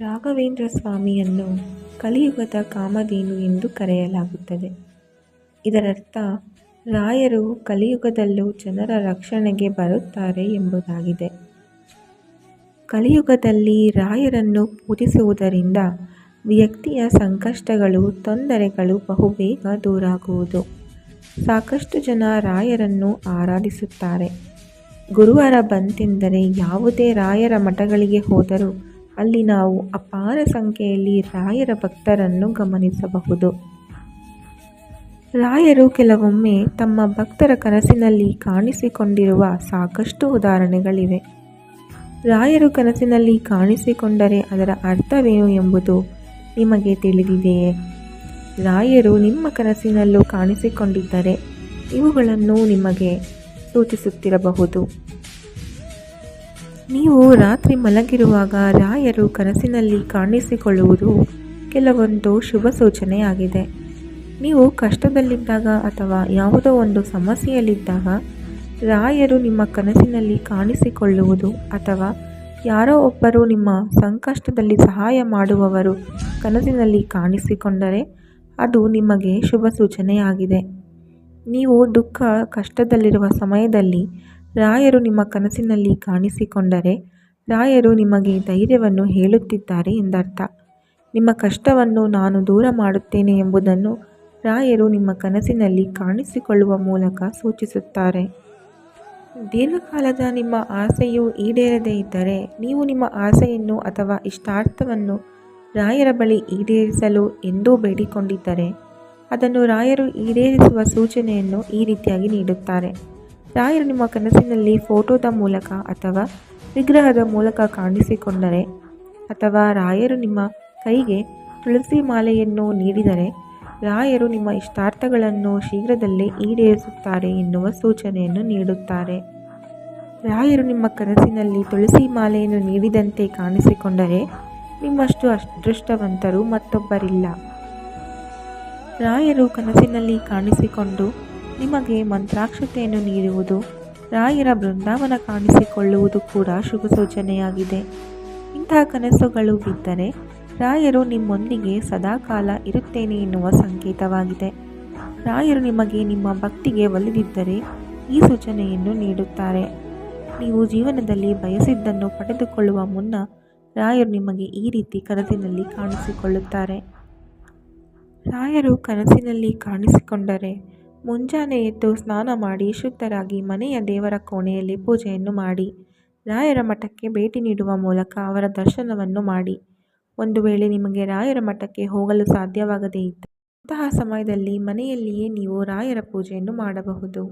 ರಾಘವೇಂದ್ರ ಸ್ವಾಮಿಯನ್ನು ಕಲಿಯುಗದ ಕಾಮಧೇನು ಎಂದು ಕರೆಯಲಾಗುತ್ತದೆ. ಇದರರ್ಥ, ರಾಯರು ಕಲಿಯುಗದಲ್ಲೂ ಜನರ ರಕ್ಷಣೆಗೆ ಬರುತ್ತಾರೆ ಎಂಬುದಾಗಿದೆ. ಕಲಿಯುಗದಲ್ಲಿ ರಾಯರನ್ನು ಪೂಜಿಸುವುದರಿಂದ ವ್ಯಕ್ತಿಯ ಸಂಕಷ್ಟಗಳು, ತೊಂದರೆಗಳು ಬಹುಬೇಗ ದೂರಾಗುವುದು. ಸಾಕಷ್ಟು ಜನ ರಾಯರನ್ನು ಆರಾಧಿಸುತ್ತಾರೆ. ಗುರುವಾರ ಬಂತೆಂದರೆ ಯಾವುದೇ ರಾಯರ ಮಠಗಳಿಗೆ ಹೋದರೂ ಅಲ್ಲಿ ನಾವು ಅಪಾರ ಸಂಖ್ಯೆಯಲ್ಲಿ ರಾಯರ ಭಕ್ತರನ್ನು ಗಮನಿಸಬಹುದು. ರಾಯರು ಕೆಲವೊಮ್ಮೆ ತಮ್ಮ ಭಕ್ತರ ಕನಸಿನಲ್ಲಿ ಕಾಣಿಸಿಕೊಂಡಿರುವ ಸಾಕಷ್ಟು ಉದಾಹರಣೆಗಳಿವೆ. ರಾಯರು ಕನಸಿನಲ್ಲಿ ಕಾಣಿಸಿಕೊಂಡರೆ ಅದರ ಅರ್ಥವೇನು ಎಂಬುದು ನಿಮಗೆ ತಿಳಿದಿದೆಯೇ? ರಾಯರು ನಿಮ್ಮ ಕನಸಿನಲ್ಲೂ ಕಾಣಿಸಿಕೊಂಡಿದ್ದರೆ ಇವುಗಳನ್ನು ನಿಮಗೆ ಸೂಚಿಸುತ್ತಿರಬಹುದು. ನೀವು ರಾತ್ರಿ ಮಲಗಿರುವಾಗ ರಾಯರು ಕನಸಿನಲ್ಲಿ ಕಾಣಿಸಿಕೊಳ್ಳುವುದು ಕೆಲವೊಂದು ಶುಭ ಸೂಚನೆಯಾಗಿದೆ. ನೀವು ಕಷ್ಟದಲ್ಲಿದ್ದಾಗ ಅಥವಾ ಯಾವುದೋ ಒಂದು ಸಮಸ್ಯೆಯಲ್ಲಿದ್ದಾಗ ರಾಯರು ನಿಮ್ಮ ಕನಸಿನಲ್ಲಿ ಕಾಣಿಸಿಕೊಳ್ಳುವುದು ಅಥವಾ ಯಾರೋ ಒಬ್ಬರು ನಿಮ್ಮ ಸಂಕಷ್ಟದಲ್ಲಿ ಸಹಾಯ ಮಾಡುವವರು ಕನಸಿನಲ್ಲಿ ಕಾಣಿಸಿಕೊಂಡರೆ ಅದು ನಿಮಗೆ ಶುಭ ಸೂಚನೆಯಾಗಿದೆ. ನೀವು ದುಃಖ, ಕಷ್ಟದಲ್ಲಿರುವ ಸಮಯದಲ್ಲಿ ರಾಯರು ನಿಮ್ಮ ಕನಸಿನಲ್ಲಿ ಕಾಣಿಸಿಕೊಂಡರೆ, ರಾಯರು ನಿಮಗೆ ಧೈರ್ಯವನ್ನು ಹೇಳುತ್ತಿದ್ದಾರೆ ಎಂದರ್ಥ. ನಿಮ್ಮ ಕಷ್ಟವನ್ನು ನಾನು ದೂರ ಮಾಡುತ್ತೇನೆ ಎಂಬುದನ್ನು ರಾಯರು ನಿಮ್ಮ ಕನಸಿನಲ್ಲಿ ಕಾಣಿಸಿಕೊಳ್ಳುವ ಮೂಲಕ ಸೂಚಿಸುತ್ತಾರೆ. ದೀರ್ಘಕಾಲದ ನಿಮ್ಮ ಆಸೆಯು ಈಡೇರದೇ ಇದ್ದರೆ, ನೀವು ನಿಮ್ಮ ಆಸೆಯನ್ನು ಅಥವಾ ಇಷ್ಟಾರ್ಥವನ್ನು ರಾಯರ ಬಳಿ ಈಡೇರಿಸಲು ಎಂದೂ ಬೇಡಿಕೊಂಡಿದ್ದರೆ, ಅದನ್ನು ರಾಯರು ಈಡೇರಿಸುವ ಸೂಚನೆಯನ್ನು ಈ ರೀತಿಯಾಗಿ ನೀಡುತ್ತಾರೆ. ರಾಯರು ನಿಮ್ಮ ಕನಸಿನಲ್ಲಿ ಫೋಟೋದ ಮೂಲಕ ಅಥವಾ ವಿಗ್ರಹದ ಮೂಲಕ ಕಾಣಿಸಿಕೊಂಡರೆ ಅಥವಾ ರಾಯರು ನಿಮ್ಮ ಕೈಗೆ ತುಳಸಿ ಮಾಲೆಯನ್ನು ನೀಡಿದರೆ ರಾಯರು ನಿಮ್ಮ ಇಷ್ಟಾರ್ಥಗಳನ್ನು ಶೀಘ್ರದಲ್ಲೇ ಈಡೇರಿಸುತ್ತಾರೆ ಎನ್ನುವ ಸೂಚನೆಯನ್ನು ನೀಡುತ್ತಾರೆ. ರಾಯರು ನಿಮ್ಮ ಕನಸಿನಲ್ಲಿ ತುಳಸಿ ಮಾಲೆಯನ್ನು ನೀಡಿದಂತೆ ಕಾಣಿಸಿಕೊಂಡರೆ ನಿಮ್ಮಷ್ಟು ಅದೃಷ್ಟವಂತರು ಮತ್ತೊಬ್ಬರಿಲ್ಲ. ರಾಯರು ಕನಸಿನಲ್ಲಿ ಕಾಣಿಸಿಕೊಂಡು ನಿಮಗೆ ಮಂತ್ರಾಕ್ಷತೆಯನ್ನು ನೀಡುವುದು, ರಾಯರ ಬೃಂದಾವನ ಕಾಣಿಸಿಕೊಳ್ಳುವುದು ಕೂಡ ಶುಭ ಸೂಚನೆಯಾಗಿದೆ. ಇಂತಹ ಕನಸುಗಳು ಬಿದ್ದರೆ ರಾಯರು ನಿಮ್ಮೊಂದಿಗೆ ಸದಾಕಾಲ ಇರುತ್ತೇನೆ ಎನ್ನುವ ಸಂಕೇತವಾಗಿದೆ. ರಾಯರು ನಿಮಗೆ ನಿಮ್ಮ ಭಕ್ತಿಗೆ ಒಲಿದಿದ್ದರೆ ಈ ಸೂಚನೆಯನ್ನು ನೀಡುತ್ತಾರೆ. ನೀವು ಜೀವನದಲ್ಲಿ ಬಯಸಿದ್ದನ್ನು ಪಡೆದುಕೊಳ್ಳುವ ಮುನ್ನ ರಾಯರು ನಿಮಗೆ ಈ ರೀತಿ ಕನಸಿನಲ್ಲಿ ಕಾಣಿಸಿಕೊಳ್ಳುತ್ತಾರೆ. ರಾಯರು ಕನಸಿನಲ್ಲಿ ಕಾಣಿಸಿಕೊಂಡರೆ ಮುಂಜಾನೆ ಎದ್ದು ಸ್ನಾನ ಮಾಡಿ ಶುದ್ಧರಾಗಿ ಮನೆಯ ದೇವರ ಕೋಣೆಯಲ್ಲಿ ಪೂಜೆಯನ್ನು ಮಾಡಿ, ರಾಯರ ಮಠಕ್ಕೆ ಭೇಟಿ ನೀಡುವ ಮೂಲಕ ಅವರ ದರ್ಶನವನ್ನು ಮಾಡಿ. ಒಂದು ವೇಳೆ ನಿಮಗೆ ರಾಯರ ಮಠಕ್ಕೆ ಹೋಗಲು ಸಾಧ್ಯವಾಗದೇ ಇತ್ತು ಅಂತಹ ಸಮಯದಲ್ಲಿ ಮನೆಯಲ್ಲಿಯೇ ನೀವು ರಾಯರ ಪೂಜೆಯನ್ನು ಮಾಡಬಹುದು.